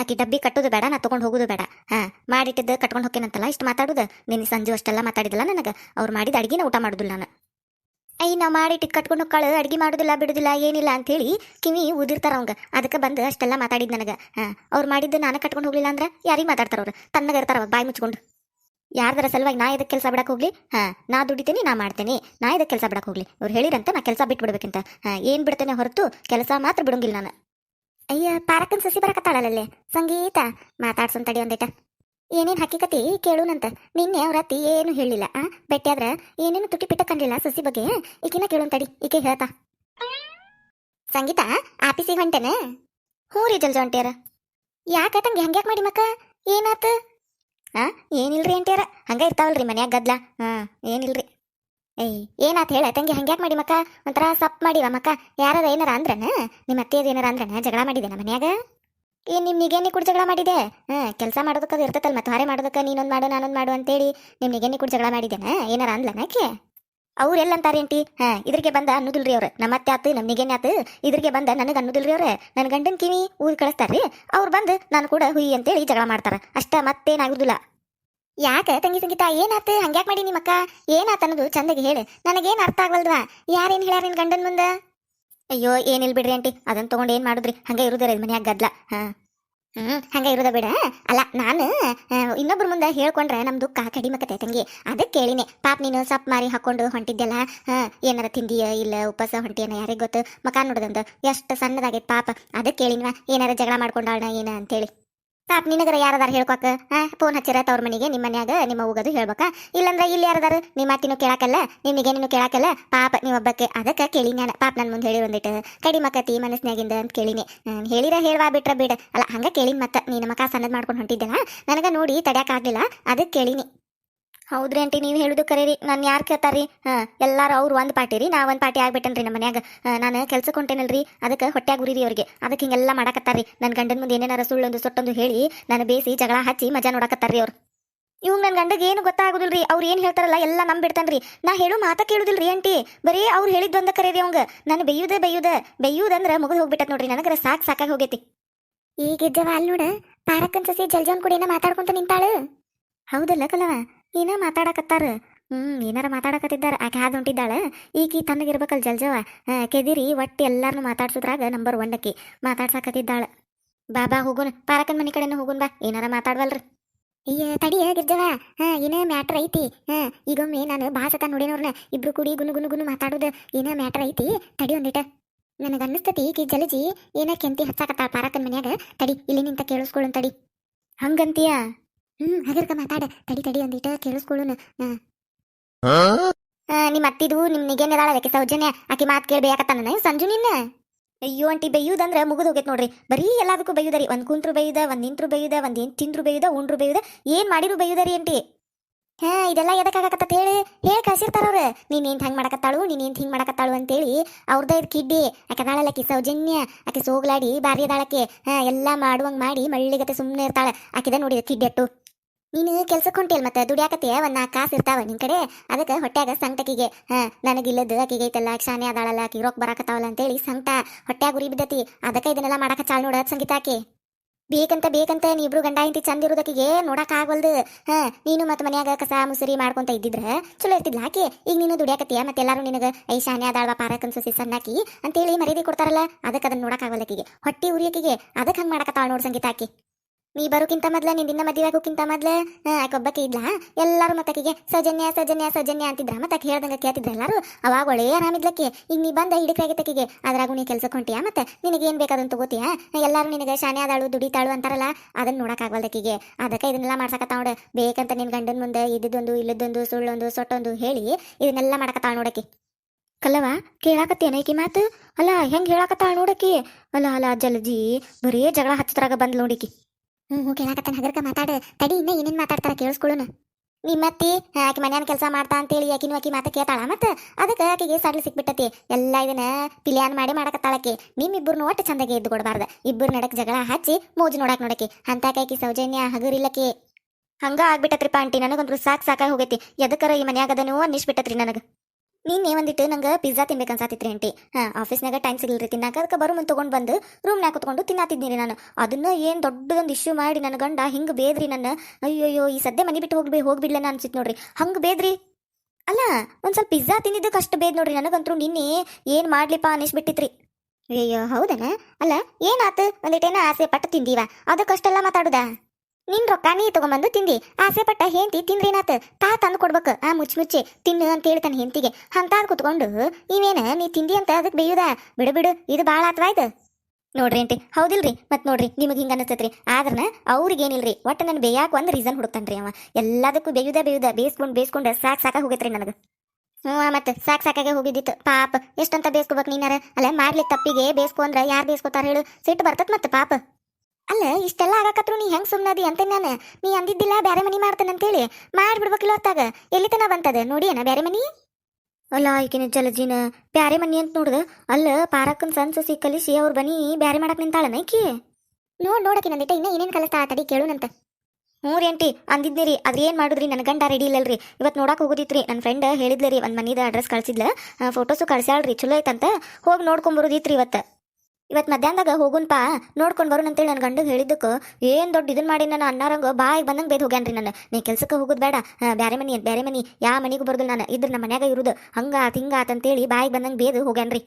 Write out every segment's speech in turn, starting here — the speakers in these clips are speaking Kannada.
ಆಕಿ ಡಬ್ಬಿ ಕಟ್ಟೋದು ಬೇಡ, ನಾ ತಗೊಂಡು ಹೋಗೋದು ಬೇಡ. ಹಾ, ಮಾಡಿಟ್ಟಿದ್ದ ಕಟ್ಕೊಂಡು ಹೋಗ್ತೇನಂತಲ್ಲ ಇಷ್ಟು ಮಾತಾಡೋದು. ನಿನ್ನ ಸಂಜೆ ಅಷ್ಟೆಲ್ಲ ಮಾತಾಡಿದಿಲ್ಲ ನನಗೆ. ಅವ್ರು ಮಾಡಿದ ಅಡ್ಗಿನ ಊಟ ಮಾಡುದಿಲ್ಲ ನಾನು. ಐ, ನಾವು ಮಾಡಿಟ್ಟಿದ್ದು ಕಟ್ಕೊಂಡು ಹೋಗ್ಕಾಳು ಅಡ್ಗೆ ಮಾಡೋದಿಲ್ಲ, ಬಿಡೋದಿಲ್ಲ, ಏನಿಲ್ಲ ಅಂಥೇಳಿ ಕಿವಿ ಉದಿರ್ತಾರ ಅವಂಗ. ಅದಕ್ಕೆ ಬಂದು ಅಷ್ಟೆಲ್ಲ ಮಾತಾಡಿದ್ ನನಗೆ. ಹಾ, ಅವ್ರು ಮಾಡಿದ್ದು ನಾನು ಕಟ್ಕೊಂಡು ಹೋಗಲಿಲ್ಲ ಅಂದ್ರೆ ಯಾರಿಗೆ ಮಾತಾಡ್ತಾರ ಅವ್ರು? ತನ್ನಗ ಇರ್ತಾರ ಬಾಯಿ ಮುಚ್ಕೊಂಡು. ಯಾರ್ದರ ಸಲುವಾಗಿ ನಾ ಇದಕ್ಕೆ ಕೆಲಸ ಬಿಡಕ್ಕೆ ಹೋಗ್ಲಿ? ಹಾ, ನಾ ದುಡಿತೀನಿ, ನಾ ಮಾಡ್ತೇನೆ. ನಾ ಇದಕ್ಕೆ ಕೆಲಸ ಬಿಡಕ್ಕೆ ಹೋಗ್ಲಿ? ಅವ್ರು ಹೇಳಿರಂತ ನಾ ಕೆಲಸ ಬಿಟ್ಬಿಡ್ಬೇಕಂತ. ಹಾ, ಏನು ಬಿಡ್ತೇನೆ ಹೊರತು, ಕೆಲಸ ಮಾತ್ರ ಬಿಡೋಂಗಿಲ್ಲ ನಾನು. ಅಯ್ಯ, ಪಾರಕ್ಕನ್ ಸಸಿ ಬರಕತ್ತಾಳಲ್ಲೇ ಸಂಗೀತ ಮಾತಾಡ್ಸೊಂದ್ ತಡಿ ಒಂದಿಟ. ಏನೇನ್ ಹಕ್ಕಿಕತಿ ಕೇಳುನಂತ? ನಿನ್ನೆ ಅವ್ರ ಅತ್ತಿ ಏನು ಹೇಳಿಲ್ಲ, ಆ? ಬೆಟ್ಟಿಯಾದ್ರ ಏನೇನು ತುಟಿ ಪಿಟ್ಟ ಕಂಡಿಲ್ಲ ಸಸಿ ಬಗ್ಗೆ? ಈಕಿನ ಕೇಳುನ್ ತಡಿ, ಈಕೆ ಹೇಳ್ತಾ. ಸಂಗೀತ ಆಫೀಸಿಗೆ ಹೊಂಟೇನ? ಹ್ಞೂ ರೀ ಜಲ್ಜ ಹೊಂಟ್ಯಾರ ಯಾಕ ತಂಗಿ ಹಂಗ್ಯಾಕ್ ಮಾಡಿ ಮಕ್ಕ? ಏನಾತ? ಆ? ಏನಿಲ್ರಿ ಅಂಟ್ಯಾರ? ಹಂಗ ಇರ್ತಾವಲ್ರಿ ಮನ್ಯಾಗ ಗದ್ಲ. ಹಾ, ಏನಿಲ್ರಿ. ಏಯ್, ಏನಾತ್ ಹೇಳ? ತಂಗಿ ಹಂಗ್ಯಾಕ್ ಮಾಡಿ ಮಕ್ಕ? ಒಂಥರ ಸಪ್ ಮಾಡಿವ ಮಕ್ಕ. ಯಾರಾರ ಏನಾರ ಅಂದ್ರನ? ನಿಮ್ಮ ಅತ್ತೆಯದು ಏನಾರ ಅಂದ್ರನ? ಜಗಳ ಮಾಡಿದೇನ ಮನ್ಯಾಗ? ಏ, ನಿಮ್ ನಿಗೇನಿ ಕೂಡ ಜಗಳ ಮಾಡಿದೆ? ಹಾ, ಕೆಲಸ ಮಾಡೋದಕ್ಕೆ ಅದು ಇರ್ತೈತಲ್ಲ ಮತ್ತೆ ಹೊರೆ ಮಾಡೋದಕ್ಕೆ ನೀನೊಂದು ಮಾಡು, ನಾನೊಂದು ಮಾಡು ಅಂತೇಳಿ ನಿಮ್ ನಿಗೇನಿ ಕೂಡ ಜಗಳ ಮಾಡಿದ್ದೇನ ಏನಾರ ಅಂದ್ಲನಕ್ಕೆ ಅವ್ರು ಏಂಟಿ ಹಾ, ಇದ್ರಿಗೆ ಬಂದ ಅನ್ನೋದಿಲ್ರಿ ಅವ್ರು. ನಮ್ಮ ಅತ್ತೆ ಆತು ನಮ್ಮ ನಿಗೇನೆ ಆತು. ಇದ್ರಿಗೆ ಬಂದ ನನಗೆ ಅನ್ನೋದಿಲ್ರಿ ಅವ್ರ. ನನ್ನ ಗಂಡನ ಕಿವಿ ಊರ್ ಕಳಿಸ್ತಾರ್ರಿ. ಅವ್ರು ಬಂದು ನಾನು ಕೂಡ ಹುಯಿ ಅಂತೇಳಿ ಜಗಳ ಮಾಡ್ತಾರ. ಅಷ್ಟ ಮತ್ತೇನಾಗುದಿಲ್ಲ ಯಾಕ ತಂಗಿ ಸಂಗೀತ ಏನಾತ? ಹಂಗ್ಯಾಕ್ ಮಾಡಿ ನಿಮ್ಮಕ್ಕ ಏನಾತ ಅನ್ನೋದು ಚಂದಗೆ ಹೇಳು. ನನಗೇನ್ ಅರ್ಥ ಆಗ್ವಲ್ದ್ವಾ? ಯಾರೇನ್ ಹೇಳ್ಯಾರ ನಿನ್ ಗಂಡನ್ ಮುಂದ? ಅಯ್ಯೋ ಏನಿಲ್ಲ ಬಿಡ್ರಿ ಆಂಟಿ. ಅದನ್ನ ತಗೊಂಡ್ ಏನ್ ಮಾಡುದ್ರಿ? ಹಂಗ ಇರುದ್ರ ಮನ್ಯಾಗ ಗದ್ಲ. ಹ್ಮ್, ಹಂಗ ಇರುದ ಬೇಡ. ಅಲ್ಲ, ನಾನು ಇನ್ನೊಬ್ರು ಇನ್ನೊಬ್ರ ಮುಂದೆ ಹೇಳ್ಕೊಂಡ್ರೆ ನಮ್ ದುಃಖ ಕಡಿಮಕತೆ ತಂಗಿ. ಅದಕ್ಕೆ ಕೇಳಿನಿ. ಪಾಪ ನೀನು ಸಪ್ ಮಾರಿ ಹಾಕೊಂಡು ಹೊಂಟಿದ್ದೆಲ್ಲ ಹಾ, ಏನಾರ ತಿಂದಿಯ ಇಲ್ಲ ಉಪವಾಸ ಹೊಂಟಿಯನ ಯಾರಿಗ್ ಗೊತ್ತು? ಮಕಾನ್ ನೋಡದಂತ ಎಷ್ಟು ಸಣ್ಣದಾಗೈತ್ ಪಾಪ. ಅದಕ್ಕೆ ಕೇಳಿನ್ವಾ, ಏನಾರ ಜಗಳ ಮಾಡ್ಕೊಂಡಾಳ ಏನ ಅಂತೇಳಿ. ಪಾಪ ನಿನಗರ ಯಾರದಾರ ಹೇಳ್ಕೊಕ? ಫೋನ್ ಹಚ್ಚಿರ ತವ್ರ ಮನೆಗೆ ನಿಮ್ಮ ಮನ್ಯಾಗ ನಿಮ್ಮ ಹೋಗೋದು ಹೇಳ್ಬೇಕಾ? ಇಲ್ಲಂದ್ರ ಇಲ್ಲಿ ಯಾರದಾರ? ನಿಮ್ಮ ಅತ್ತಿನೂ ಕೇಳಕಲ್ಲ ನಿಮಗೆ ನೀನು ಕೇಳಕಲ್ಲ? ಪಾಪ ನೀವು ಒಬ್ಬಕ್ಕೆ ಅದಕ್ಕೆ ಕೇಳಿ ನಾನು. ಪಾಪ ನನ್ನ ಮುಂದೆ ಹೇಳಿ ಒಂದಿಟ್ಟು ಕಡಿಮಕತಿ ಮನಸ್ನ್ಯಾಗಿಂದ ಅಂತ ಕೇಳಿನಿ. ಹೇಳಿರ ಹೇಳ್ವಾ ಬಿಟ್ರ ಬಿಡ. ಅಲ್ಲ, ಹಂಗ ಕೇಳಿನ ಮತ್ತ ನೀನು ಮಕ್ಕ ಸಣ್ಣದ್ ಮಾಡ್ಕೊಂಡು ಹೊಂಟಿದ್ದೆಲ್ಲ ನನಗ ನೋಡಿ ತಡ್ಯಾಕಾಗ್ಲಿಲ್ಲ ಅದಕ್ಕೆ ಕೇಳಿನಿ. ಹೌದ್ರಿ ಆಂಟಿ ನೀವು ಹೇಳುದು ಕರೀರಿ. ನಾನು ಯಾರು ಕೇಳ್ತಾರ್ರಿ? ಹಾ ಎಲ್ಲರೂ ಅವ್ರು ಒಂದು ಪಾರ್ಟಿ ರೀ ನಾ ಒಂದು ಪಾರ್ಟಿ ಆಗ್ಬಿಟ್ಟನ್ರಿ ನಮ್ಮ ಮನ್ಯಾಗ. ನಾನು ಕೆಲ್ಸಕ್ಕೆ ಹೊಂಟೇನಲ್ರಿ ಅದಕ್ಕೆ ಹೊಟ್ಯಾಗ ಉರಿರಿ ಅವ್ರಿಗೆ. ಅದಕ್ಕೆ ಹಿಂಗೆಲ್ಲ ಮಾಡಕತ್ತಾರ್ರಿ. ನನ್ನ ಗಂಡನ ಮುಂದೆ ಏನೇನಾರ ಸುಳ್ಳೊಂದು ಸೊಟ್ಟೊಂದು ಹೇಳಿ ನಾನು ಬೇಸಿ ಜಗಳ ಹಚ್ಚಿ ಮಜಾ ನೋಡಕತ್ತಾರ್ರಿ ಅವ್ರು. ಇವ್ ನನ್ನ ಗಂಡಗೆ ಏನು ರೀ ಅವ್ರು ಏನು ಹೇಳ್ತಾರಲ್ಲ ಎಲ್ಲ ನಂಬಿಡ್ತಾನ್ರಿ ನಾ ಹೇಳೋ ಮಾತ ಕೇಳುದಿಲ್ರಿ ಆಂಟಿ. ಬರೀ ಅವ್ರು ಹೇಳಿದ್ದು ಒಂದ ಕರೀರಿ ಅವಂಗ. ನಾನು ಬೆಯ್ಯುದೆ ಬೈಯುದ. ಬೆಯ್ಯುದಂದ್ರ ಮುಗಿದು ಹೋಗ್ಬಿಟ್ಟದ ನೋಡ್ರಿ ನನಗರ ಸಾಕ್ ಸಾಕಾಗಿ ಹೋಗೈತಿ. ಈಗ ಇದ್ದವ ಅಲ್ಲಿ ನೋಡ ಪಾರಕ್ಕನ್ ಸಸಿ ಜಲ್ಜಾನ್ ಕೂಡ ಏನ ಮಾತಾಡ್ಕೊಂತ ನಿಂತಾಳು? ಹೌದಲ್ಲ ಕಲವ. ಏನ ಮಾತಾಡಕತ್ತಾರ? ಹ್ಮ್, ಏನಾರ ಮಾತಾಡಕತ್ತಿದ್ದಾರ? ಆಕೆ ಹಾದ್ ಹೊಂಟಿದ್ದಾಳ. ಈಕಿ ತನ್ನಗಿರ್ಬೇಕಲ್ ಜಲ್ಜವ ಕೆದಿರಿ, ಒಟ್ಟು ಎಲ್ಲಾರನು ಮಾತಾಡ್ಸೋದ್ರಾಗ ನಂಬರ್ ಒನ್ ಅಕ್ಕಿ ಮಾತಾಡ್ಸಕತ್ತಿದ್ದಾಳೆ. ಬಾಬಾ ಹೋಗುನ್ ಪಾರಕನ್ ಮನೆ ಕಡೆನೂ ಹೋಗುನ್ ಬಾ. ಏನಾರ ಮಾತಾಡ್ವಲ್ರಿ. ಅಯ್ಯ, ತಡಿ ಗಿರ್ಜವ ಹಾ, ಏನ ಮ್ಯಾಟ್ರ್ ಐತಿ? ಹಾ, ಈಗೊಮ್ಮೆ ನಾನು ಭಾಳ ಸತ ನೋಡೇನವ್ರನ್ನ. ಇಬ್ರು ಕೂಡಿ ಗುನು ಗುನು ಗುನು ಮಾತಾಡೋದು ಏನೇ ಮ್ಯಾಟ್ರ್ ಐತಿ? ತಡಿ ಒಂದಿಟ. ನನಗೆ ಅನ್ನಿಸ್ತತಿ ಈಕಿ ಜಲಜಿ. ಏನ ಕೆಂತಿ ಹಚ್ಚಾಕತ್ತಾಳ ಪಾರಕನ್ ಮನ್ಯಾಗ. ತಡಿ, ಇಲ್ಲಿ ನಿಂತ ಕೇಳಿಸ್ಕೊಳ್ಳೋನ್ ತಡಿ. ಹಂಗಂತೀಯ? ಹ್ಮ್ ಹಾಗಿರ್ಕ ಮಾತಾಡ ತಡಿ ತಡಿ ಒಂದಿಟ ಕೇಳಿಸ್ಕೊಳ್ಳೋಣ. ನಿಮ್ಮ ಅತ್ತಿದು ನಿಮ್ ನಿಗೇನಿದಾಳ ಅದಕ್ಕೆ ಸೌಜನ್ಯ ಆಕಿ ಮಾತು ಕೇಳ್ಬೇಕಾಕತ್ತಾನ ಸಂಜು ನಿನ್ನ? ಅಯ್ಯೋ ಅಂಟಿ ಬೈಯುದಂದ್ರೆ ಮುಗಿದು ಹೋಗೈತೆ ನೋಡ್ರಿ. ಬರೀ ಎಲ್ಲದಕ್ಕೂ ಬೈಯುದರಿ ಒಂದ್ ಕುಂತ್ರು ಬೈಯುದ ಒಂದ್ ನಿಂತ್ರು ಬೈಯುದ ಒಂದ್ ಏನ್ ತಿಂದ್ರು ಬೈಯುದ ಉಂಡ್ರು ಬೈಯುದ ಏನ್ ಮಾಡಿರು ಬೈಯುದರಿ ಅಂಟಿ ಹಾ ಇದೆಲ್ಲ ಎದಕ್ಕಾಗತ್ತ ಹೇಳಿ? ಹೇಳಿ ಕಳ್ಸಿರ್ತಾರ ಅವ್ರ. ನೀನ್ ಏನ್ ಹಂಗ್ ಮಾಡಕತ್ತಾಳು ನೀನ್ ಏನ್ ಹಿಂಗ್ ಮಾಡಕತ್ತಾಳು ಅಂತೇಳಿ ಅವ್ರದ ಇದ್ ಕಿಡ್ಡಿ ಆಕೆ ಅದಾಳಲ್ಲ ಆಕಿ ಸೌಜನ್ಯ ಆಕೆ ಸೋಗ್ಲಾಡಿ ಬಾರಿ ಅದಾಳಕ್ಕೆ ಹಾ ಎಲ್ಲಾ ಮಾಡುವಂಗ್ ಮಾಡಿ ಮಳ್ಳಿಗತೆ ಸುಮ್ಮನೆ ಇರ್ತಾಳೆ. ಆಕಿದ ನೋಡಿ ಕಿಡ್ಡಿ ಅಟ್ಟು. ನೀನು ಕೆಲ್ಸಕ್ಕೆ ಹೊಂಟಿಯಲ್ ಮತ್ತೆ ದುಡಿಯಾಕತ್ತೀಯ? ಒಂದ್ ನಾಲ್ಕು ಕಾಸು ಇರ್ತಾವ ನಿನ್ ಕಡೆ. ಅದಕ್ಕೆ ಹೊಟ್ಯಾಗ ಸಂಕಟಿಗೆ ಹಾ ನನಗಿಲ್ಲದ ಆಕಿಗೆ ಐತಲ್ಲ ಕ್ಷಾನೆ ಅದಾಳಲ್ಲ, ಆಕಿ ರೊಕ್ಕ ಬರಾಕತ್ತಾವಲ್ಲ ಅಂತೇಳಿ ಸಂಕಟ ಹೊಟ್ಯಾಗ ಉರಿ ಬಿದ್ದತಿ. ಅದಕ್ಕೆ ಇದನ್ನೆಲ್ಲ ಮಾಡಕ ಚಾಲ್ ನೋಡ ಸಂಗೀತ ಆಕಿ. ಬೇಕಂತ ಬೇಕಂತ ನೀಬ್ರು ಗಂಡ ಇಂತಿ ಚಂದ ಇರೋದಕ್ಕಿಗೆ ನೋಡಕ್ ಆಗೋಲ್ದು ಹಾ, ನೀನು ಮತ್ತೆ ಮನ್ಯಾಗ ಕಸ ಮುಸರಿ ಮಾಡ್ಕೊಂತ ಇದ್ದಿದ್ರ ಚಲೋ ಇರ್ತಿದ್ಲ ಆಕಿ. ಈಗ ನೀನು ದುಡಿಯಾಕತ್ತೀಯ? ಮತ್ತೆ ಎಲ್ಲರೂ ನಿನಗ ಐ ಶಾನೆ ಅದಾಳ ಪಾರಕನ್ ಸೊಸಿ ಸಣ್ಣಾಕಿ ಅಂತೇಳಿ ಮರ್ಯಾದಿ ಕೊಡ್ತಾರಲ್ಲ, ಅದಕ್ಕೆ ಅದನ್ನ ನೋಡಕ್ ಆಗೋಲ್ಲಕಿಗೆ ಹೊಟ್ಟಿ ಉರಿಯಕಿಗೆ ಅದಕ್ಕೆ ಹಂಗ್ ಮಾಡಕತ್ತಾಳ ನೋಡ್ ಸಂಗೀತ ಆಕಿ. ನೀ ಬರೋಕ್ಕಿಂತ ಮೊದ್ಲ ನಿನ್ನ ಮದುವೆ ಆಗೋಕ್ಕಿಂತ ಮೊದ್ಲ. ಆಕೆ ಒಬ್ಬಕ್ಕೆ ಇದ್ಲ? ಎಲ್ಲಾರು ಮತ್ತಕಿಗೆ, ಸೌಜನ್ಯ ಸೌಜನ್ಯ ಸೌಜನ್ಯ ಅಂತಿದ್ರ. ಮತ್ತೆ ಹೇಳ್ದಂಗೆ ಕೇಳ್ತಿದ್ರ ಎಲ್ಲಾರು? ಅವಾಗ ಒಳ್ಳೆಯ ಆರಾಮಿದ್ಲಕ್ಕೆ ಈಗ ನೀ ಬಂದ ಹಿಡಿಕಾಗಿತ್ತಕಿಗೆ ಅದ್ರಾಗೂ ನೀ ಕೆಲಸ ಕೊಂಟಿಯಾ ಮತ್ತೆ? ನಿನಗೆ ಏನ್ ಬೇಕಾದಂತ ತಗೋತೀಯಾ? ಎಲ್ಲಾರು ನಿನಗೆ ಶಾನೆ ಆದಾಳು ದುಡಿತಾಳು ಅಂತಾರಲ್ಲ ಅದನ್ನ ನೋಡೋಕ್ಕಾಗಲ್ದಕ್ಕಿಗೆ ಅದಕ್ಕೆ ಇದನ್ನೆಲ್ಲ ಮಾಡ್ಸಕತ್ತಾವ ನೋಡ. ಬೇಕಂತ ನಿನ್ ಗಂಡನ ಮುಂದೆ ಇದ್ದೊಂದು ಇಲ್ಲದೊಂದು ಸುಳ್ಳೊಂದು, ಸೊಟ್ಟೊಂದು ಹೇಳಿ ಇದನ್ನೆಲ್ಲ ಮಾಡಕತ್ತಾಳು ನೋಡಕ್ಕೆ ಕಲ್ಲವ ಕೇಳಾಕತ್ತೇನ ಈಕಿ ಮಾತು? ಅಲ್ಲ, ಹೆಂಗ್ ಹೇಳಾಕತ್ತಾಳ ನೋಡಕಿ? ಅಲ್ಲ ಅಲ್ಲ, ಜಲಜಿ, ಬರೀ ಜಗಳ ಹಚ್ಚದ್ರಾಗ ಬಂದ್ ನೋಡಿಕಿ ಹ್ಞೂ ಕೇಳಾಕತ್ತಾನ. ಹಗರ್ಕ ಮಾತಾಡ. ತಡಿ, ಇನ್ನ ಏನೇನ್ ಮಾತಾಡ್ತಾರ ಕೇಳಿಸ್ಕೊಳ್ಳೋಣ ನಿಮ್ಮತ್ತಿ ಆಕಿ ಮನ್ಯಾನ ಕೆಲಸ ಮಾಡ್ತಾ ಅಂತೇಳಿ ಆಕಿನೂ ಆಕಿ ಮಾತ ಕೇಳ್ತಾಳ. ಮತ್ತೆ ಅದಕ್ಕೆ ಆಕೆಗೆ ಸಡ್ಲು ಸಿಕ್ಬಿಟ್ಟತಿ. ಎಲ್ಲ ಇದನ್ನ ಪಿಲಿಯಾನ್ ಮಾಡಿ ಮಾಡಕತ್ತಾಳಕಿ ನಿಮ್ಮಿಬ್ಬರನ್ನ ಒಟ್ಟು ಚಂದಾಗೆ ಇದ್ದು ಕೊಡಬಾರ್ದ. ಇಬ್ಬರು ನಡಕ್ ಜಗಳ ಹಚ್ಚಿ ಮೋಜು ನೋಡಕ್ ನೋಡಕಿ. ಅಂತ ಆಕಿ ಸೌಜನ್ಯ ಹಗರಿಲ್ಲಕಿ ಹಂಗ ಆಗ್ಬಿಟ್ಟತ್ರಿಪ್ಪ ಆಂಟಿ. ನನಗಂದ್ರು ಸಾಕ್ ಸಾಕಾಗಿ ಹೋಗೈತಿ. ಎದಕ್ಕರ ಈ ಮನ್ಯಾಗ ಅದನ್ನು ಅನ್ನಿಸ್ಬಿಟ್ಟತ್ರಿ ನನಗ. ನಿನ್ನೆ ಒಂದಿಟ್ಟು ನಂಗೆ ಪಿಜ್ಜಾ ತಿನ್ಬೇಕನ್ಸಾತಿತ್ರಿ ಆಂಟಿ. ಹಾಂ ಆಫೀಸ್ನಾಗ ಟೈಮ್ ಸಿಗಲ್ರಿ ತಿನ್ನಾಕ. ಅದಕ್ಕೆ ಬರೋ ಮುಂದೆ ತೊಗೊಂಡು ಬಂದು ರೂಮ್ನಾಗ ಕುತ್ಕೊಂಡು ತಿನ್ನಾತಿದ್ದೀನಿ ನಾನು. ಅದನ್ನ ಏನು ದೊಡ್ಡದೊಂದು ಇಶ್ಯೂ ಮಾಡಿ ನನ್ನ ಗಂಡ ಹಿಂಗೆ ಬೇದ್ರಿ ನನ್ನ. ಅಯ್ಯೋಯ್ಯೋ, ಈ ಸದ್ಯ ಮನೆ ಬಿಟ್ಟು ಹೋಗ್ಬಿ ಹೋಗ್ಬಿಡ್ಲೇನ ಅನ್ಸಿತ್ತು ನೋಡ್ರಿ. ಹಂಗೆ ಬೇದ್ರಿ? ಅಲ್ಲ, ಒಂದು ಸ್ವಲ್ಪ ಪಿಜ್ಜಾ ತಿಂದಿದ್ದಕ್ಕೆ ಅಷ್ಟು ಬೇದ್ ನೋಡ್ರಿ. ನನಗಂತೂ ನಿನ್ನೆ ಏನು ಮಾಡ್ಲಿಪ್ಪ ಅನಿಸ್ಬಿಟ್ಟಿತ್ರಿ ಅಯ್ಯೋ ಹೌದನ? ಅಲ್ಲ, ಏನಾತು? ಒಂದಿಟ್ಟೇನ ಆಸೆ ಪಟ್ಟು ತಿಂದೀವ? ಅದಕ್ಕಷ್ಟೆಲ್ಲ ಮಾತಾಡುದ? ನಿನ್ ರೊಕ್ಕ ನೀ ತಗೊಂಬಂದು ತಿಂದಿ. ಆಸೆ ಪಟ್ಟ ಹೆಂಡತಿ ತಿಂದ್ರೇನಾತ ತಾ ತಂದು ಕೊಡ್ಬೇಕು. ಆ ಮುಚ್ಚಿ ಮುಚ್ಚಿ ತಿನ್ನು ಅಂತ ಹೇಳ್ತಾನೆ ಹೆಂಡತಿಗೆ. ಅಂತಾದ್ ಕುತ್ಕೊಂಡು ಇವೇನ ನೀ ತಿಂದಿ ಅಂತ ಅದಕ್ಕೆ ಬೇಯುದ? ಬಿಡು ಬಿಡು. ಇದು ಭಾಳ ಆತ್ವಾಯ್ತು. ನೋಡ್ರಿ ಆಂಟಿ ಹೌದಿಲ್ರಿ. ಮತ್ತೆ ನೋಡ್ರಿ, ನಿಮಗೆ ಹಿಂಗೆ ಆದ್ರನ ಅವ್ರಿಗೇನಿಲ್ರಿ. ಒಟ್ಟು ನಾನು ಬೇಯಾಕ ಒಂದು ರೀಸನ್ ಹುಡುಕ್ತಾನ್ರಿ ಅವ. ಎಲ್ಲದಕ್ಕೂ ಬೇಯುದ ಬೇಯುದ. ಬೇಯಿಸ್ಕೊಂಡು ಬೇಯಿಸ್ಕೊಂಡು ಸಾಕ್ ಸಾಕ ಹೋಗೈತ್ರಿ ನನಗೆ. ಹ್ಞೂ ಮತ್ತೆ ಸಾಕ್ ಸಾಕಾಗೆ ಹೋಗಿದ್ದಿತ್ತು. ಪಾಪ, ಎಷ್ಟಂತ ಬೇಸ್ಕೋಬೇಕು ನೀನಾರ? ಅಲ್ಲ ಮಾಡ್ಲಿಕ್ಕೆ ತಪ್ಪಿಗೆ ಬೇಸ್ಕೊ ಅಂದ್ರೆ ಯಾರು ಬೇಸ್ಕೋತಾರ ಹೇಳು? ಸಿಟ್ಟು ಬರ್ತದೆ ಮತ್ತೆ ಪಾಪ. ಅಲ್ಲ, ಇಷ್ಟೆಲ್ಲ ಆಗಾಕತ್ರು ನೀ ಹೆಂಗ್ ಸುಮ್ಮನದಿ ಅಂತ ನಾನು? ನೀ ಅಂದಿದ್ದಿಲ್ಲ ಬೇರೆ ಮನಿ ಮಾಡ್ತೇನೆ ಅಂತೇಳಿ? ಮಾಡ್ಬಿಡ್ಬೇಕಿಲ್ಲ ಹೊತ್ತಾಗ. ಎಲ್ಲಿ ತನ ಬಂತದ? ನೋಡಿ ಏನ ಬ್ಯಾರೆ ಮನಿ? ಅಲ್ಲ, ಈಕಿನ ಜಲಜಿನ ಬ್ಯಾರೆ ಮನಿ ಅಂತ ನೋಡ್ದ. ಅಲ್ಲ, ಪಾರಕ್ಕನ್ ಸಣ್ಣ ಸೊಸಿ ಕಲಿಸಿ ಅವ್ರ ಬನಿ ಬ್ಯಾರೆ ಮಾಡಕ್ ನಿಂತಾಳನ ಈಕಿ? ನೋಡ್ ನೋಡಕಿ ನಂದಿಟ್ಟ ಇನ್ನ ಏನೇನ್ ಕಲಿಸ್ತಾ ಆತಡಿ ಕೇಳುನಂತ. ಹ್ಞೂ ರೀ ಅಂಟಿ ಅಂದಿದ್ನಿ ರೀ. ಅದ್ರ ಏನು ಮಾಡಿದ್ರಿ? ನನ್ನ ಗಂಡ ರೆಡಿ ಇಲ್ಲಲ್ರಿ ಇವತ್ತು ನೋಡಕ್ಕೆ ಹೋಗೋದಿತ್ರಿ. ನನ್ನ ಫ್ರೆಂಡ್ ಹೇಳಿದ್ಲ ರೀ, ಒಂದು ಮನಿದ ಅಡ್ರೆಸ್ ಕಳ್ಸಿದ್ಲ. ಫೋಟೋಸು ಕಳ್ಸ್ಯಾಳ್ರಿ ಚಲೋ ಐತಂತ. ಹೋಗಿ ನೋಡ್ಕೊಂಬರೋದಿತ್ರಿ ಇವತ್ತು. ಇವತ್ತು ಮಧ್ಯಾಹ್ನದಾಗ ಹೋಗುನ್ಪಾ, ನೋಡ್ಕೊಂಡು ಬರೋಣ ಅಂತೇಳಿ ನನ್ನ ಗಂಡಗೆ ಹೇಳಿದ್ದಕ್ಕೆ, ಏನು ದೊಡ್ಡ ಇದನ್ನ ಮಾಡಿ ನಾನು ಅನ್ನಾರಂಗ ಬಾಯಿಗೆ ಬಂದಂಗೆ ಬೇದು ಹೋಗ್ಯಾನ್ರಿ ನಾನು. ನೀ ಕೆಲಸಕ್ಕೆ ಹೋಗೋದು ಬೇಡ ಬೇರೆ ಮನಿ, ಬ್ಯಾರೆ ಮನಿ ಯಾವ ಮನಿಗೂ ಬರೋದಿಲ್ಲ ನಾನು. ಇದ್ರ ನಮ್ಮ ಮನ್ಯಾಗ ಇರುದು ಹಂಗಾತ್ ಹಿಂಗಾತ್ ಅಂತೇಳಿ ಬಾಯಿಗೆ ಬಂದಂಗೆ ಬೇದು ಹೋಗ್ಯಾನ್ರಿ.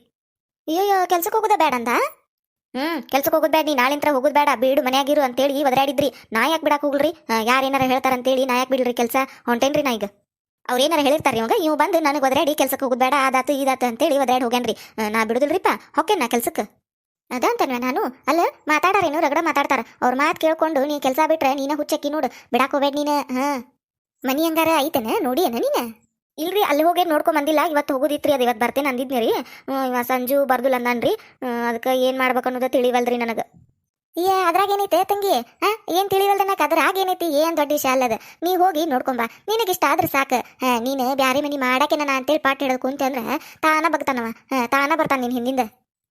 ಅಯ್ಯೋ ಕೆಲ್ಸಕ್ಕೆ ಹೋಗೋದ ಬೇಡ ಅಂದ? ಹ್ಞೂ ಕೆಲ್ಸಕ್ಕೆ ಹೋಗೋದು ಬೇಡ ನೀ, ನಾಳಿಂತ್ರ ಹೋಗೋದು ಬೇಡ, ಬೀಡು ಮನೆಯಾಗಿರು ಅಂತೇಳಿ ಒದರಾಡಿದ್ರಿ. ನಾ ಯಾಕೆ ಬಿಡಕ್ಕೆ ಹೋಗ್ರಿ ಯಾರೇನಾರ ಹೇಳ್ತಾರ ಅಂತೇಳಿ ನಾ ಯಾಕೆ ಬಿಡ್ರಿ ಕೆಲಸ? ಹೊಂಟೇನ್ರಿ ನಾ ಈಗ. ಅವ್ರು ಏನಾರ ಹೇಳಿರ್ತಾರೆ ಇವಾಗ ನೀವು ಬಂದು ನನಗೆ ಒದರಾಡಿ ಕೆಲ್ಸಕ್ಕೆ ಹೋಗೋದು ಬೇಡ, ಅದಾತು, ಇದಾತು ಅಂತೇಳಿ ಒದರಾಡಿ ಹೋಗ್ಯಾನ್ರಿ. ನಾ ಬಿಡುದಿಲ್ರಿಪ್ಪ ಹೊಕ್ಕೇನ್ ನಾ ಕೆಲ್ಸಕ್ಕೆ ಅದಂತನ್ವ ನಾನು? ಅಲ್ಲ ಮಾತಾಡಾರೇನು ರಗಡ ಮಾತಾಡ್ತಾರ. ಅವ್ರ ಮಾತು ಕೇಳ್ಕೊಂಡು ನೀ ಕೆಲಸ ಬಿಟ್ರೆ ನೀನ ಹುಚ್ಚಕ್ಕಿ ನೋಡು. ಬಿಡಾಕ್ ಹೋಗ್ಬೇಡ ನೀನ. ಹಾ. ಮನಿ ಹಂಗಾರ ಐತನ? ನೋಡಿ ನೀನ? ಇಲ್ರಿ, ಅಲ್ಲಿ ಹೋಗಿ ನೋಡ್ಕೊಂಡ್ ಬಂದಿಲ್ಲ. ಇವತ್ತು ಹೋಗುದಿತ್ರಿ ಅದು ಇವತ್ತು ಬರ್ತೇನೆ ಅಂದಿದ್ನಿ ರೀ. ಇವ ಸಂಜು ಬರ್ದಿಲ್ಲ ಅಂದಾನ್ರಿ. ಅದಕ್ಕೆ ಏನು ಮಾಡ್ಬೇಕು ಅನ್ನೋದು ತಿಳಿವಲ್ರಿ ನನಗೆ. ಏ, ಅದ್ರಾಗ ಏನೈತೆ ತಂಗಿ? ಹಾ, ಏನ್ ತಿಳಿವಲ್ದನಕ ಅದ್ರಾಗ ಏನೈತಿ? ಏನ್ ದೊಡ್ಡ ವಿಷಯ ಅಲ್ಲದ? ನೀ ಹೋಗಿ ನೋಡ್ಕೊಂಬ ನಿನಗಿಷ್ಟ ಆದ್ರೆ ಸಾಕು. ಹಾಂ, ನೀನು ಬ್ಯಾರೆ ಮನಿ ಮಾಡಕ್ಕೆ ನಾನು ಅಂತೇಳಿ ಪಾಠ ಹೇಳೋದು ಕುಂತೆ ಅಂದ್ರೆ ತಾನ ಬಗ್ತಾನವ. ಹಾ, ತಾನ ಬರ್ತಾನ ನಿನ್ ಹಿಂದಿಂದ.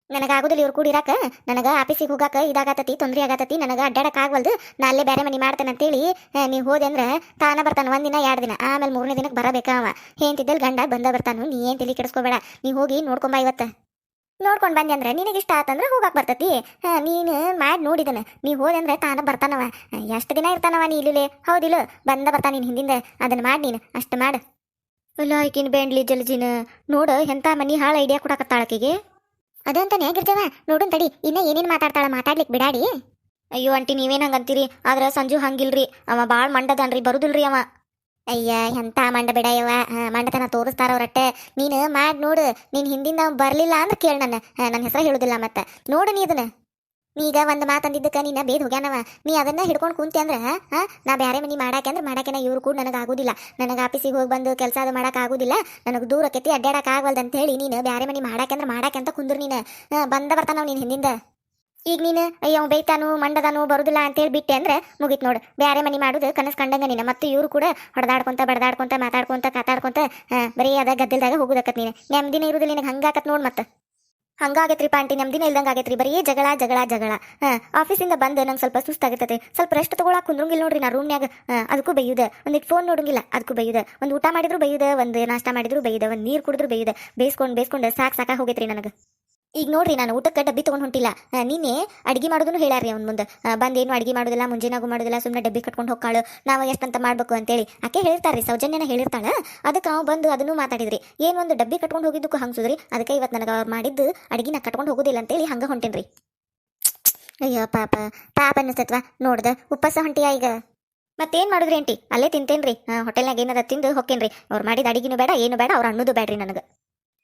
ನನಗಾಗುದಿಲ್ಲ ಇವ್ರು ಕೂಡಿರಾಕ ನನಗ ಆಫೀಸಿಗೆ ಹೋಗಾಕ ಇದಾಗತ್ತತಿ ತೊಂದರೆ ಆಗತ್ತತಿ ನನಗ ಅಡ್ಡಾಡಕ್ ಆಗ್ವಲ್ದು. ನಾ ಅಲ್ಲೇ ಬೇರೆ ಮನೆ ಮಾಡ್ತೇನೆ ಅಂತೇಳಿ ಹೇಳಿ ನೀ ಹೋದೆ ಅಂದ್ರೆ ತಾನ ಬರ್ತಾನ ಒಂದಿನ ಎರಡು ದಿನ. ಆಮೇಲೆ ಮೂರನೇ ದಿನಕ್ಕೆ ಬರಬೇಕಾ ಅವ. ಹೇಂತಿದ್ದಲ್ಲಿ ಗಂಡ ಬಂದ ಬರ್ತಾನು, ನೀ ಏನ್ ತಿಳಿ ಕೆಡಿಸ್ಕೋಬೇಡ. ನೀ ಹೋಗಿ ನೋಡ್ಕೊಂಬ ಇವತ್ತ. ನೋಡ್ಕೊಂಡು ಬಂದೆ ಅಂದ್ರೆ ನಿನಗೆ ಇಷ್ಟ ಆತಂದ್ರೆ ಹೋಗಾಕ ಬರ್ತತಿ. ನೀನು ಮಾಡಿ ನೋಡಿದನ. ನೀ ಹೋದೆ ಅಂದ್ರೆ ತಾನ ಬರ್ತಾನವ. ಎಷ್ಟು ದಿನ ಇರ್ತಾನವ ನೀ ಇಲ್ಲೇ ಹೌದಿಲ್ಲ. ಬಂದ ಬರ್ತಾನ ನೀನು ಹಿಂದಿಂದ. ಅದನ್ನ ಮಾಡಿ ನೀನು. ಅಷ್ಟು ಮಾಡು. ಅಲ್ಲ ಬೇಂಡ್ಲಿ ಜಲಜಿನ ನೋಡು, ಎಂತ ಮನಿ ಹಾಳ ಐಡಿಯಾ ಕೊಡಕತ್ತಾಳಕಿಗೆ ಅದಂತಾನೆ ಆಗಿರ್ತೇವ. ನೋಡುನ್ ತಡಿ ಇನ್ನ ಏನೇನ್ ಮಾತಾಡ್ತಾಳ ಮಾತಾಡ್ಲಿಕ್ ಬಿಡಾಡಿ. ಅಯ್ಯೋ ಅಂಟಿ ನೀವೇನ ಹಂಗಂತೀರಿ ಆದ್ರ ಸಂಜು ಹಂಗಿಲ್ರಿ ಅವ ಬಾಳ್ ಮಂಡದನ್ರಿ ಬರುದಿಲ್ರಿ ಅವ. ಅಯ್ಯ ಎಂತ ಮಂಡ ಬಿಡ ಯವ್ವ ಮಂಡತನ ತೋರಿಸ್ತಾರ ಅವ್ರಟ್ಟೆ. ನೀನು ಮಾಡಿ ನೋಡು ನೀನ್ ಹಿಂದಿಂದ ಬರ್ಲಿಲ್ಲ ಅಂದ್ರೆ ಕೇಳ ನನ್ನ. ನನ್ನ ಹೆಸರು ಹೇಳುದಿಲ್ಲ ಮತ್ತೆ. ನೋಡು ನೀ ಅದನ್ನ ನೀಗ ಒಂದು ಮಾತಂದಿದ್ದಕ್ಕ ನೀನ ಬೇದ್ ಹೋಗ್ಯಾನವ. ನೀ ಅದನ್ನ ಹಿಡ್ಕೊಂಡು ಕುಂತಿ ಅಂದ್ರ, ಹಾ? ನಾ ಬ್ಯಾರೆ ಮನಿ ಮಾಡಾಕೆ ಅಂದ್ರೆ ಮಾಡಾಕೆನ ಇವ್ರು ಕೂಡ ನನಗೆ ಆಗುದಿಲ್ಲ. ನನಗೆ ಆಫೀಸಿಗೆ ಹೋಗಿ ಬಂದು ಕೆಲಸ ಅದು ಮಾಡಕ್ ಆಗುದಿಲ್ಲ. ನನಗೆ ಕೆತ್ತಿ ಅಡ್ಡಾಡಕ್ ಆಗವಲ್ದು ಅಂತ ಹೇಳಿ ನೀನು ಬ್ಯಾರೆ ಮನಿ ಮಾಡಾಕೆ ಅಂದ್ರೆ ಮಾಡಾಕೆ ಅಂತ ಕುಂದ್ರು ನೀನು. ಬಂದ ಬರ್ತಾನ ನೀನ್ ಹಿಂದಿಂದ. ಈಗ ನೀನು, ಅಯ್ಯೋ ಬೈತಾನು ಮಂಡದಾನು, ಬರುದಿಲ್ಲ ಅಂತೇಳಿ ಬಿಟ್ಟೆ ಅಂದ್ರೆ ಮುಗಿತ್ ನೋಡು. ಬ್ಯಾರೆ ಮನಿ ಮಾಡುದು ಕನಸ್ ಕಂಡಂಗ ನೀನು. ಮತ್ತೆ ಇವ್ರು ಕೂಡ ಹೊಡೆದಾಡ್ಕೊಂತ, ಬಡದಾಡ್ಕೊಂತ, ಮಾತಾಡ್ಕೊಂತ, ಕಾತಾಡ್ಕೊಂತ ಬರೀ ಅದ ಗದ್ದಲ್ದಾಗ ಹೋಗುದಕ್ಕತ್ ನೀನು. ನೆಮ್ಮದಿನ ಇರುದಿಲ್ಲ ನಿನಗೆ ಹಂಗಾಕತ್ ನೋಡ್ ಮತ್ತೆ. ಹಂಗಾಗೈತ್ರಿ ನಮ್ಮ ನೆಮ್ಮದಿನ ಇಲ್ದಂಗೆ ಆಗೈತ್ರಿ. ಬರೀ ಜಗಳ ಜಗಳ ಜಗಳ. ಹಾ, ಆಫೀಸಿಂದ ಬಂದು ನಂಗೆ ಸ್ವಲ್ಪ ಸುಸ್ತಾಗಿರ್ತೈತೆ ಸ್ವಲ್ಪ ರೆಸ್ಟ್ ತೊಗೊಳಕ್ಕೆ ಕುಂದ್ರಂಗಿಲ್ಲ ನೋಡ್ರಿ ನಾ ರೂಮ್ನ್ಯಾಗ ಅದಕ್ಕೂ ಬೈಯುದ. ಒಂದಿಟ್ಟು ಫೋನ್ ನೋಡಂಗಿಲ್ಲ, ಅದಕ್ಕೂ ಬೈಯುದ. ಒಂದು ಊಟ ಮಾಡಿದ್ರು ಬೈಯುದ, ಒಂದು ನಾಷ್ಟ ಮಾಡಿದ್ರು ಬೈಯುದ, ಒಂದು ನೀರು ಕುಡಿದ್ರು ಬೈಯುದ. ಬೇಯಿಸ್ಕೊಂಡು ಬೇಯಿಸ್ಕೊಂಡು ಸಾಕು ಸಾಕ ಹೋಗೈತ್ರಿ ನನಗೆ. ಈಗ ನೋಡ್ರಿ, ನಾನು ಊಟಕ್ಕೆ ಡಬ್ಬಿ ತೊಗೊಂಡು ಹೊಂಟಿಲ್ಲ. ನೀನೇ ಅಡಿಗೆ ಮಾಡೋದನ್ನು ಹೇಳಾರಿ ಅವ್ನ ಮುಂದೆ. ಬಂದೇನು ಅಡಿಗೆ ಮಾಡೋದಿಲ್ಲ, ಮುಂಜಾನಾಗೂ ಮಾಡೋದಿಲ್ಲ ಸುಮ್ಮನೆ ಡಬ್ಬಿ ಕಟ್ಕೊಂಡು ಹೋಗ್ಕಾಳು ನಾವು ಎಷ್ಟಂತ ಮಾಡ್ಬೇಕು ಅಂತೇಳಿ. ಆಕೆ ಹೇಳ್ತಾರ್ರಿ, ಸೌಜನ್ಯನ ಹೇಳಿರ್ತಾಳೆ. ಅದಕ್ಕೆ ನಾವು ಬಂದು ಅದನ್ನು ಮಾತಾಡಿದ್ರಿ. ಏನು ಒಂದು ಡಬ್ಬಿ ಕಟ್ಕೊಂಡು ಹೋಗಿದ್ದಕ್ಕೂ ಹಂಗಸುದ್ರಿ? ಅದಕ್ಕೆ ಇವತ್ತು ನನಗೆ ಅವ್ರು ಮಾಡಿದ್ದು ಅಡುಗೆನ ಕಟ್ಕೊಂಡು ಹೋಗೋದಿಲ್ಲ ಅಂತೇಳಿ ಹಂಗೆ ಹೊಂಟೇನ್ರಿ. ಅಯ್ಯೋ, ಪಾಪ. ಪಾಪ ಅನ್ನಿಸ್ತತ್ವ ನೋಡ್ದ, ಉಪವಾಸ ಹೊಂಟಿಯ ಈಗ? ಮತ್ತೇನು ಮಾಡಿದ್ರಿ ಆಂಟಿ? ಅಲ್ಲೇ ತಿಂತೇನ್ರಿ. ಹೋಟೆಲ್ನಾಗ ಏನಾರ ತಿಂದು ಹೋಗ್ತೇನ್ರಿ ಅವ್ರು ಮಾಡಿದ ಅಡಿಗೆನೂ ಬೇಡ, ಏನು ಬೇಡ, ಅವ್ರು ಅನ್ನೋದು ಬೇಡ್ರಿ ನನಗೆ.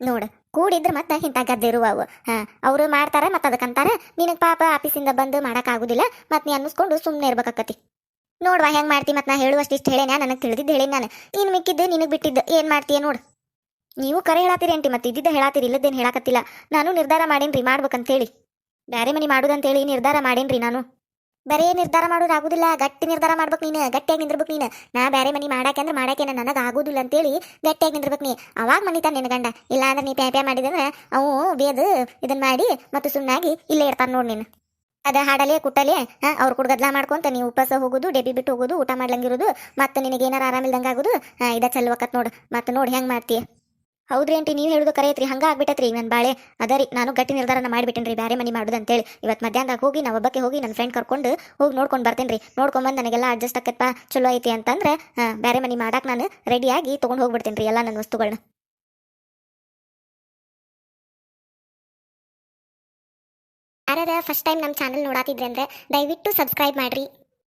ನೋಡ, ಕೂಡಿದ್ರ ಮತ್ತೆ ಇಂಥ ಗದ್ದೆ ಅವು ಹಾ, ಅವರು ಮಾಡ್ತಾರ ಮತ್ತೆ ಅದಕ್ಕಂತಾರ ನಿನಗೆ ಪಾಪ ಆಫೀಸಿಂದ ಬಂದು ಮಾಡಕ್ ಆಗುದಿಲ್ಲ ಮತ್ತೆ ನೀ ಅನ್ನಿಸ್ಕೊಂಡು ಸುಮ್ಮನೆ ಇರ್ಬೇಕಾಕತಿ. ನೋಡ್ವಾ ಹೆಂಗ್ ಮಾಡ್ತಿ ಮತ್ತೆ ನಾ ಹೇಳುವಷ್ಟು ಇಷ್ಟು ಹೇಳೇನ, ನನಗೆ ತಿಳಿದಿದ್ದು ಹೇಳಿ ನಾನು. ನೀನು ಮಿಕ್ಕಿದ್ದು ನಿನಗೆ ಬಿಟ್ಟಿದ್ದು, ಏನು ಮಾಡ್ತೀಯ ನೋಡು. ನೀವು ಕರೆ ಹೇಳತ್ತೀರಿ ಅಂಟಿ ಮತ್ತೆ ಇದ್ದಿದ್ದ ಹೇಳತ್ತೀರಿ ಇಲ್ಲದೇನು ಹೇಳಾಕತ್ತಿಲ್ಲ. ನಾನು ನಿರ್ಧಾರ ಮಾಡೇನ್ರಿ, ಮಾಡ್ಬೇಕಂತೇಳಿ. ಬ್ಯಾರೆ ಮನಿ ಮಾಡುದಂತೇಳಿ ನಿರ್ಧಾರ ಮಾಡೇನ್ರಿ ನಾನು. ಬರೇ ನಿರ್ಧಾರ ಮಾಡೋರು ಆಗುದಿಲ್ಲ, ಗಟ್ಟಿ ನಿರ್ಧಾರ ಮಾಡ್ಬೇಕು ನೀನು, ಗಟ್ಟಿಯಾಗಿ ನಿಂದಿರ್ಬೇಕು ನೀನು. ನಾ ಬೇರೆ ಮನಿ ಮಾಡಾಕೆ ಅಂದ್ರೆ ಮಾಡಾಕೆ ನನಗೆ ಆಗೋದಿಲ್ಲ ಅಂತೇಳಿ ಗಟ್ಟಿಯಾಗಿ ನಿಂದಿರ್ಬೇಕು ನೀ. ಅವಾಗ ಮನಿತಾನ ನಿನ್ನ ಗಂಡ. ಇಲ್ಲ ಅಂದ್ರೆ ನೀ ಪ್ಯಾ ಮಾಡಿದ್ರೆ ಅವು ಬೇದು ಇದನ್ನ ಮಾಡಿ ಮತ್ತು ಸುಮ್ಮನಾಗಿ ಇಲ್ಲೇ ಇರ್ತಾನೆ ನೋಡಿ ನೀನು. ಅದ ಹಾಡಲೇ, ಕುಟ್ಟಲೆ ಅವ್ರ ಕೂಡ ಗದ್ಲ ಮಾಡ್ಕೊಂತ ನೀವು ಉಪವಾಸ ಹೋಗೋದು, ಡೆಬಿ ಬಿಟ್ಟು ಹೋಗೋದು, ಊಟ ಮಾಡ್ಲಂಗಿರೋದು ಮತ್ತೆ ನಿನಗೆ ಏನಾರ ಆರಾಮಿಲ್ದಂಗೆ ಆಗೋದು ಇದ ಚಲ್ವಕತ್ ನೋಡು. ಮತ್ತೆ ನೋಡಿ ಹೆಂಗೆ ಮಾಡ್ತೀಯ ಹೌದ್ರಿ ಆಂಟಿ, ನೀವು ಹೇಳುದು ಕರೆ ಐತ್ರಿ ಹಂಗ ಆಗ್ಬಿಟ್ಟತ್ರಿ. ಈಗ ನನ್ನ ಬಾಳೆ, ಅದರಿ, ನಾನು ಗಟ್ಟಿ ನಿರ್ಧಾರನ ಮಾಡಿಬಿಟ್ಟೇನ್ರಿ ಬೇರೆ ಮನೆ ಮಾಡುದು ಅಂತೇಳಿ ಇವತ್ತು ಮಧ್ಯಾಹ್ನದಾಗ ಹೋಗಿ, ನಾವು ಒಬ್ಬಕ್ಕೆ ಹೋಗಿ ನನ್ನ ಫ್ರೆಂಡ್ ಕರ್ಕೊಂಡು ಹೋಗಿ ನೋಡ್ಕೊಂಡು ಬರ್ತೇನ್ರಿ. ನೋಡ್ಕೊಂಬಂದು ನನಗೆಲ್ಲ ಅಡ್ಜಸ್ಟ್ ಆಕತ್ಪ, ಚಲೋ ಐತಿ ಅಂತಂದ್ರೆ ಬೇರೆ ಮನೆ ಮಾಡಕ್ಕೆ ನಾನು ರೆಡಿಯಾಗಿ ತೊಗೊಂಡು ಹೋಗ್ಬಿಡ್ತೇನೆ ರೀ ಎಲ್ಲ ನನ್ನ ವಸ್ತುಗಳನ್ನ ಯಾರ ಫಸ್ಟ್ ಟೈಮ್ ನಮ್ಮ ಚಾನಲ್ ನೋಡಾತಿದ್ರೆ ಅಂದ್ರೆ ದಯವಿಟ್ಟು ಸಬ್ಸ್ಕ್ರೈಬ್ ಮಾಡ್ರಿ.